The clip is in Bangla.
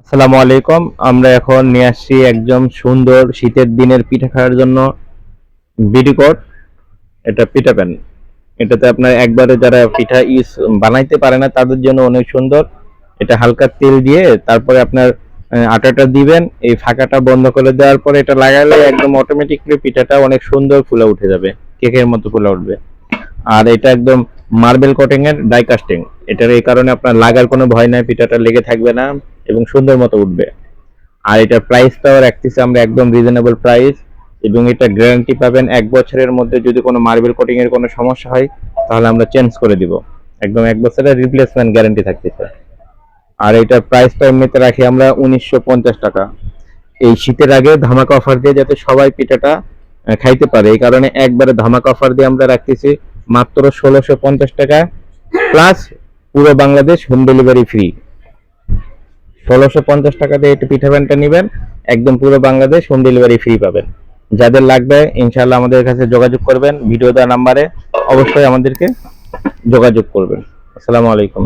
আসসালামু আলাইকুম। আমরা এখন নিয়ে আসছি একদম সুন্দর শীতের দিনের পিঠা খাওয়ার জন্য বিডিকট এটা পিঠা প্যান। এটাতে আপনার একবারে যারা পিঠা ইউজ বানাইতে পারে না, তাদের জন্য অনেক সুন্দর। এটা হালকা তেল দিয়ে তারপরে আপনার আটাটা দিবেন, এই ফাঁকাটা বন্ধ করে দেওয়ার পরে এটা লাগালে একদম অটোমেটিকলি পিঠাটা অনেক সুন্দর ফুলে উঠে যাবে। কেকের মতো ফুলে উঠবে। আর এটা একদম মার্বেল কোটিং এর ডাই কাস্টিং এটার এই কারণে আপনার লাগার কোনো ভয় নাই, পিঠাটা লেগে থাকবে না। এবং সুন্দর মতো উঠবে। আর এটার প্রাইসটাও রাখতেছি আমরা একদম রিজনেবল প্রাইস এবং এটা গ্যারান্টি পাবেন এক বছরের মধ্যে যদি কোনো মার্বেল কোটিং এর কোনো সমস্যা হয়, তাহলে আমরা চেঞ্জ করে দিব। একদম এক বছরের রিপ্লেসমেন্ট গ্যারান্টি থাকতেছে। আর এটার প্রাইসটা এমনিতে রাখি আমরা উনিশশো পঞ্চাশ টাকা। এই শীতের আগে ধামাকা অফার দিয়ে যাতে সবাই পিঠাটা খাইতে পারে, এই কারণে একবারে ধামাকা অফার দিয়ে আমরা রাখতেছি মাত্র ষোলোশো টাকা। প্লাস পুরো বাংলাদেশ হোম ডেলিভারি ফ্রি ষোলোশো পঞ্চাশ টাকা দিয়ে একটু পিঠা প্যানটা নেবেন। একদম পুরো বাংলাদেশ হোম ডেলিভারি ফ্রি পাবেন। যাদের লাগবে ইনশাল্লাহ আমাদের কাছে যোগাযোগ করবেন ভিডিও দেওয়া নাম্বারে। অবশ্যই আমাদেরকে যোগাযোগ করবেন। আসসালামু আলাইকুম।